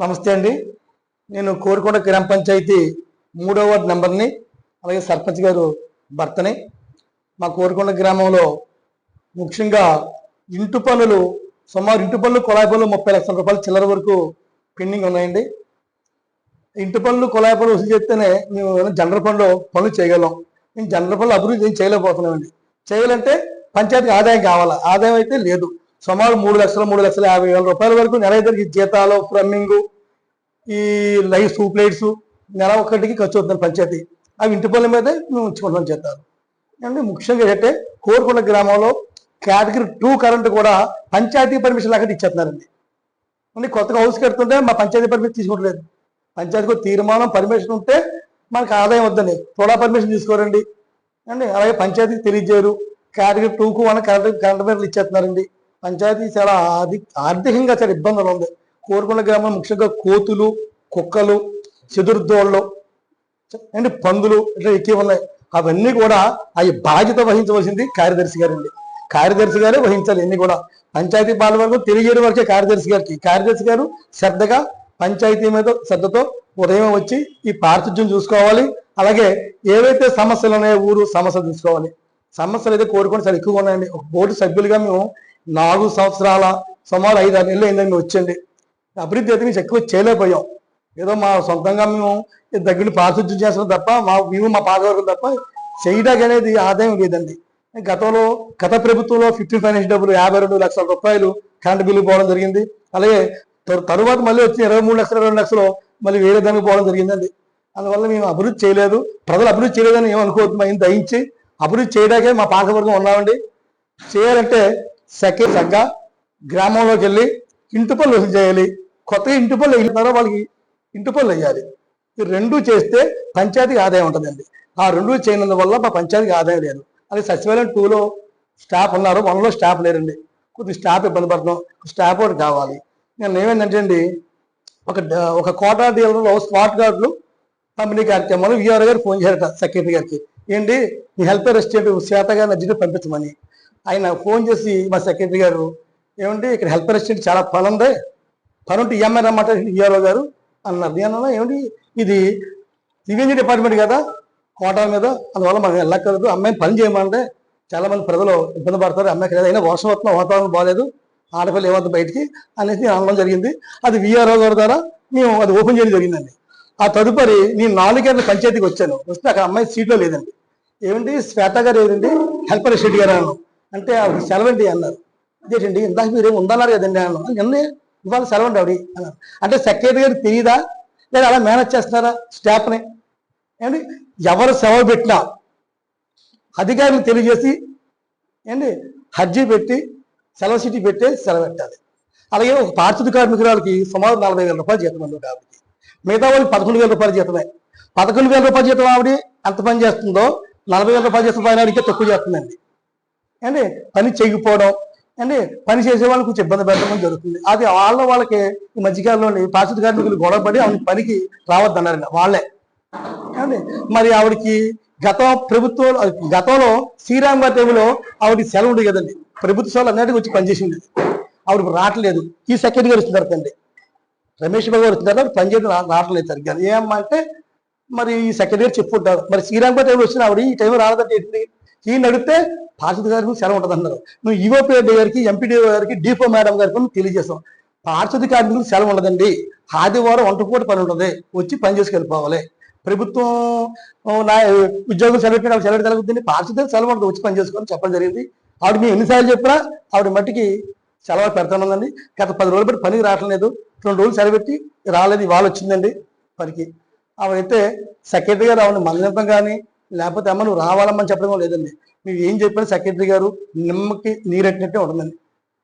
నమస్తే అండి. నేను కోరుకొండ గ్రామ పంచాయతీ మూడో వార్డు నెంబర్ని అలాగే సర్పంచ్ గారు భర్తని. మా కోరుకొండ గ్రామంలో ముఖ్యంగా ఇంటి పనులు సుమారు ఇంటి పనులు కుళాయి పనులు ముప్పై లక్షల రూపాయలు చిల్లర వరకు పెండింగ్ ఉన్నాయండి. ఇంటి పనులు కుళాయి పనులు వసూలు చేస్తేనే మేము జనరల్ పనులు పనులు చేయగలం. మేము జనరల్ పనులు అభివృద్ధి ఏం చేయలేకపోతున్నామండి. చేయాలంటే పంచాయతీకి ఆదాయం కావాలి? ఆదాయం అయితే లేదు. సుమారు మూడు లక్షల మూడు లక్షల యాభై వేల రూపాయల వరకు నెల ఇద్దరికి జీతాలు ప్లమ్మింగ్ ఈ లైఫ్ సూప్ లైట్స్ నెల ఒక్కటికి ఖర్చు అవుతుంది పంచాయతీ. అవి ఇంటి పనుల మీదే మేము ఉంచుకుంటాం చేస్తారు అంటే ముఖ్యంగా ఏంటంటే కోరుకొండ గ్రామంలో కేటగిరీ టూ కరెంట్ కూడా పంచాయతీ పర్మిషన్ లాగా ఇచ్చేస్తున్నారండి. అంటే కొత్తగా హౌస్ కడుతుంటే మా పంచాయతీ పర్మిషన్ తీసుకోవట్లేదు. పంచాయతీకి తీర్మానం పర్మిషన్ ఉంటే మనకు ఆదాయం వద్దండి. తోడా పర్మిషన్ తీసుకోరండి. అండి అలాగే పంచాయతీకి తెలియజేయరు. కేటగిరీ టూకు వన్ కరెంట్ కరెంట్ మీద ఇచ్చేస్తున్నారండి. పంచాయతీ చాలా ఆర్థికంగా చాలా ఇబ్బందులు ఉంది. కోరుకున్న గ్రామంలో ముఖ్యంగా కోతులు కుక్కలు చెదురుదోళ్ళు అండ్ పందులు ఇట్లా ఎక్కువ ఉన్నాయి. అవన్నీ కూడా అవి బాధ్యత వహించవలసింది కార్యదర్శి గారండి. కార్యదర్శి గారే వహించాలి ఇన్ని కూడా. పంచాయతీ పాలన వరకు తెలియజేయడం వరకే కార్యదర్శి గారికి. కార్యదర్శి గారు శ్రద్ధగా పంచాయతీ మీద శ్రద్ధతో ఉదయం వచ్చి ఈ పారిశుధ్యం చూసుకోవాలి. అలాగే ఏవైతే సమస్యలు ఉన్నాయో ఊరు సమస్యలు తీసుకోవాలి సమస్యలు అయితే కోరుకొని చాలా ఎక్కువగా ఉన్నాయండి. ఒక బోర్డు సభ్యులుగా మేము నాలుగు సంవత్సరాల సుమారు ఐదు ఆరు నెలలు అయిందని వచ్చండి అభివృద్ధి అయితే మేము ఎక్కువ చేయలేకపోయాం. ఏదో మా సొంతంగా మేము దగ్గర పారిశుద్ధ్యం చేస్తాం తప్ప మా మేము మా పాదవర్గం తప్ప చేయడానికి అనేది ఆదాయం లేదండి. గతంలో గత ప్రభుత్వంలో ఫిఫ్టీ ఫైనాన్స్ డబ్బులు యాభై రెండు లక్షల రూపాయలు కరెంట్ బిల్లు పోవడం జరిగింది. అలాగే తరువాత మళ్ళీ వచ్చి ఇరవై మూడు లక్షలు రెండు లక్షలు మళ్ళీ వేరే దానికి పోవడం జరిగిందండి. అందువల్ల మేము అభివృద్ధి చేయలేదు. ప్రజలు అభివృద్ధి చేయలేదని ఏమనుకోవద్దు. మేము దయించి అభివృద్ధి చేయడానికే మా పాకవర్గం ఉన్నామండి. చేయాలంటే సెకండ్ తగ్గ గ్రామంలోకి వెళ్ళి ఇంటి పనులు చేయాలి కొత్తగా ఇంటి పనులు వేయినారో వాళ్ళకి ఇంటి పనులు వేయాలి. ఈ రెండు చేస్తే పంచాయతీకి ఆదాయం ఉంటుందండి. ఆ రెండు చేయనందువల్ల మా పంచాయతీకి ఆదాయం లేదు. అది సచివాలయం టూలో స్టాఫ్ ఉన్నారు. వన్లో స్టాఫ్ లేరండి. కొద్ది స్టాఫ్ ఇబ్బంది పడుతున్నాం స్టాఫ్ ఒకటి కావాలి. నేను ఏమైందంటే అండి ఒక ఒక కోటా డీలర్లో స్మార్ట్ గార్డులు పంపిణీ కార్యక్రమాలు విఆర్ గారు ఫోన్ చేశారట సెక్రటరీ గారికి. ఏంటి మీ హెల్త్ రెస్టారెంట్ శ్వేత గారిని అర్జెంట్ పంపించమని. ఆయన ఫోన్ చేసి మా సెక్రటరీ గారు ఏమంటే ఇక్కడ హెల్త్ అసిస్టెంట్ చాలా పని ఉంది పని ఉంటే ఈఎంఐ రమ్మంటే విఆర్ఓ గారు అన్నారు. నేను ఏమిటి ఏమండి ఇది సివింజీ డిపార్ట్మెంట్ కదా కోటా మీద అందువల్ల మనం వెళ్ళక్కర్లేదు అమ్మాయిని పని చేయమంటే చాలా మంది ప్రజలు ఇబ్బంది పడతారు అమ్మాయికి లేదు అయినా వర్షం వస్తున్న వాతావరణం బాగాలేదు ఆడపిల్ల ఏమవుతుంది బయటికి? అనేసి అనడం జరిగింది. అది విఆర్ఓ గారి ద్వారా మేము అది ఓపెన్ చేయడం జరిగిందండి. ఆ తదుపరి నేను నాలుగేళ్ళ పంచాయతీకి వచ్చాను. వస్తే అక్కడ అమ్మాయి సీట్లో లేదండి. ఏమండి శ్వేత గారు ఏదండి హెల్పర్ రెసిడెంట్ గారు అన్నాను అంటే ఆవిడ సెలవండి అన్నారు. అదేంటండి ఇందాక మీరు ఏమి ఉందన్నారు కదండి అన్నాను. నిన్న ఇవాళ సెలవండి ఆవిడ అన్నారు. అంటే సెక్రటరీ గారు తెలియదా లేదా అలా మేనేజ్ చేస్తున్నారా స్టాఫ్ని ఏమండి ఎవరు సెలవు పెట్టినా అధికారులు తెలియజేసి ఏంటి? హర్జీ పెట్టి సెలవు సీటీ పెట్టి సెలవు పెట్టాలి. అలాగే ఒక పారిశుద్ధ కార్మికురాలకి సుమారు నలభై వేల రూపాయలు జీతం ఉంది ఆవిడకి. మిగతా వాళ్ళు పదకొండు వేల రూపాయల జీతమే. పదకొండు వేల రూపాయల జీతం ఆవిడ ఎంత పని చేస్తుందో నలభై వేల రూపాయలు జీతం పైన తక్కువ చేస్తుందండి. అంటే పని చేయకపోవడం. అంటే పని చేసే వాళ్ళకి కొంచెం ఇబ్బంది పెట్టడం జరుగుతుంది. అది వాళ్ళ వాళ్ళకి ఈ మధ్యకాలంలోని పారిశుద్ధ కార్మికులు గొడవపడి ఆవిడ పనికి రావద్దన్నారు వాళ్ళే. అండి మరి ఆవిడకి గత ప్రభుత్వం గతంలో శ్రీరామ్ గారి టైంలో ఆవిడ సెలవు ఉంది కదండి. ప్రభుత్వ సెలవు అన్నిటికీ వచ్చి పనిచేసింది. ఆవిడ రావట్లేదు. ఈ సెక్రటరీ గారు వచ్చిన అండి. రమేష్ బాబు గారు వచ్చిన తర్వాత పనిచేయడం రావట్లేదు సరిగ్గా. ఏమమ్మా అంటే మరి ఈ సెక్రటరీ గారు చెప్పుకుంటారు. మరి శ్రీరామ్ గారి టైంలో వచ్చిన ఆవిడ ఈ టైం రాలేదంటే ఏంటి? ఈయన అడిగితే పార్షద్ గారికి సెలవు ఉంటుంది అన్నారు నువ్వు ఈఓపీఎడ్ గారికి ఎంపీడీఓ గారికి డిపో మేడం గారికి తెలియజేస్తాం. పారిశుద్ధ కార్మికులకు సెలవు ఉండదండి. ఆదివారం వంటపూట పని ఉంటుంది. వచ్చి పని చేసుకెళ్ళిపోవాలి. ప్రభుత్వం నా ఉద్యోగం సెలవు సెలవు జరుగుతుంది పారిశుద్ధ సెలవు ఉంటుంది. వచ్చి పని చేసుకొని చెప్పడం జరిగింది. ఆవిడ మేము ఎన్నిసార్లు చెప్పినా ఆవిడ మట్టికి సెలవు పెడతానుందండి. గత పది రోజులు బట్టి పనికి రావట్లేదు. రెండు రోజులు సెలవు పెట్టి రాలేదు. ఇవాళ వచ్చిందండి పనికి. ఆవిడైతే సెక్రటరీ గారు ఆవిడ మందలింపం కానీ లేకపోతే అమ్మ నువ్వు రావాలమ్మని చెప్పడం లేదండి. మీరు ఏం చెప్పినా? సెక్రటరీ గారు నిమ్మకి నీరెట్టినట్టే ఉంటుందండి.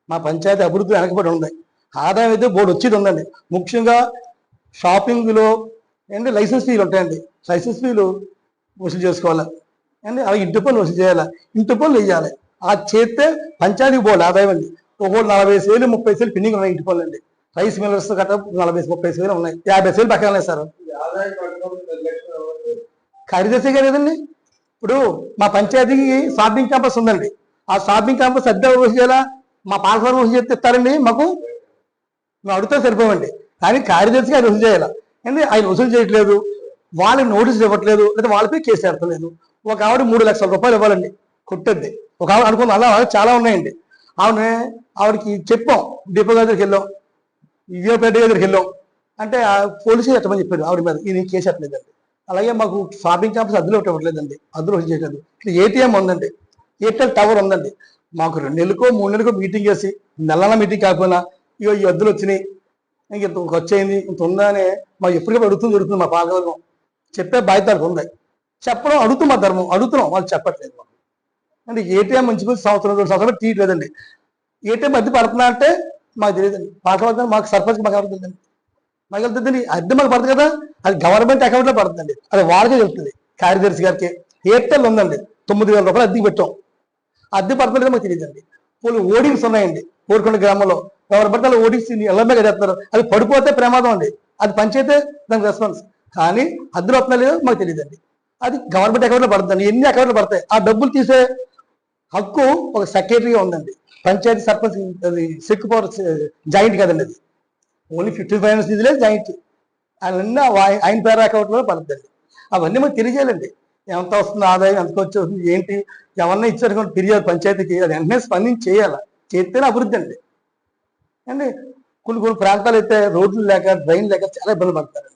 మా పంచాయతీ అభివృద్ధి వెనకబడి ఉంది. ఆదాయం అయితే బోర్డు వచ్చేది ఉందండి. ముఖ్యంగా షాపింగ్లో ఏంటి? లైసెన్స్ ఫీలు ఉంటాయండి. లైసెన్స్ ఫీలు వసూలు చేసుకోవాలి. అండి అలా ఇంటి పనులు వసూలు చేయాలి. ఇంటి పనులు వేయాలి. ఆ చేస్తే పంచాయతీకి పోవాలి ఆదాయం అండి. ఒక్కొక్కటి నలభై సేలు ముప్పై వేలు పెండింగ్ ఉన్నాయి ఇంటి పనులు అండి రైస్ మిల్లర్స్ గట్రా నలభై ముప్పై వేలు ఉన్నాయి. యాభై సేలు పక్కన ఉన్నాయి సార్. కార్యదర్శి గారు కదండి. ఇప్పుడు మా పంచాయతీకి షాపింగ్ క్యాంపస్ ఉందండి. ఆ షాపింగ్ క్యాంపస్ అద్దె చేయాలా? మా పాల్ఫార్ వసూలు చేస్తే ఇస్తారండి మాకు. మేము అడుగుతా సరిపోవండి. కానీ కార్యదర్శికి ఆయన వసూలు చేయాలి? ఎందుకంటే ఆయన వసూలు చేయట్లేదు. వాళ్ళకి నోటీస్ ఇవ్వట్లేదు. లేదా వాళ్ళపై కేసు పెడతలేదు ఒక ఆవిడ మూడు లక్షల రూపాయలు ఇవ్వాలండి. కొట్టద్ది. ఒక ఆవిడ అనుకుంది. అలా చాలా ఉన్నాయండి. ఆవిడ ఆవిడకి చెప్పాం. డిపో దగ్గరికి వెళ్ళాం. విజయపేట దగ్గరికి వెళ్ళాం. అంటే ఆ పోలీసు ఎట్టమని చెప్పారు ఆవిడ మీద. ఇది కేసు ఎట్టలేదండి అలాగే మాకు షాపింగ్ కాంప్లెక్స్ అద్దెలు ఒకటి ఇవ్వట్లేదండి అద్దెలు చేయలేదు. ఇట్లా ఏటీఎం ఉందండి. ఎయిర్టెల్ టవర్ ఉందండి. మాకు రెండు నెలలకో మూడు నెలలకో మీటింగ్ చేసి నెలల మీటింగ్ కాకపోయినా ఇగో ఈ అద్దెలు వచ్చినాయి. ఇంక ఇంత వచ్చేయింది ఇంత ఉందానే మాకు ఎప్పటికప్పుడు అడుగుతుంది దొరుకుతుంది మా పాలకవర్గం చెప్పే బాధ్యత ఉంది. చెప్పడం అడుగుతాం మా ధర్మం. అడుగుతున్నాం. వాళ్ళు చెప్పట్లేదు అంటే ఏటీఎం మంచి సంవత్సరం రెండు సంవత్సరాలు తీయట్లేదండి. ఏటీఎం మధ్య పడుతున్నా అంటే మాకు తెలియదండి. పాలకవర్గం మాకు సర్పంచ్ మాకు ఎవరు మాకు వెళ్తుందండి అద్దె మాకు పడుతుంది కదా? అది గవర్నమెంట్ అకౌంట్లో పడుతుందండి. అది వాళ్ళకే వెళ్తుంది కార్యదర్శి గారికి ఎయిర్టెల్ ఉందండి. తొమ్మిది వేల రూపాయలు అద్దెకి పెట్టాం. అద్దె పడతలేదు మాకు తెలియదండి. పోనీ ఓడింగ్స్ ఉన్నాయండి. ఊరుకొండ గ్రామంలో ఎవరు పడితే వాళ్ళు ఓడింగ్స్ ఎల్లమే కడేస్తున్నారు అది పడిపోతే ప్రమాదం అండి. అది పంచైతే దానికి రెస్పాన్స్. కానీ అద్దెలు వస్తున్నా లేదో మాకు తెలియదండి. అది గవర్నమెంట్ అకౌంట్లో పడుతుంది ఎన్ని అకౌంట్లు పడతాయి? ఆ డబ్బులు తీసే హక్కు ఒక సెక్రటరీగా ఉందండి. పంచాయతీ సర్పంచ్ అది సెక్కు పవర్ జాయింట్ కదండి అది. ఓన్లీ ఫిఫ్టీ ఫైనాన్స్ నిధులే జాయింట్. అవన్నీ ఆయన పేరు అకౌంట్లో పడుతుంది అవన్నీ మనం తెలియజేయాలండి. ఎంత వస్తుంది ఆదాయం ఎంత ఖర్చు వస్తుంది ఏంటి? ఎవరన్నా ఇచ్చారు ఫిర్యాదు పంచాయతీకి అది వెంటనే స్పందించి చేయాలి? చేస్తేనే అభివృద్ధి అండి. అండి కొన్ని కొన్ని ప్రాంతాలు అయితే రోడ్లు లేక డ్రైన్ లేక చాలా ఇబ్బంది పడతారు.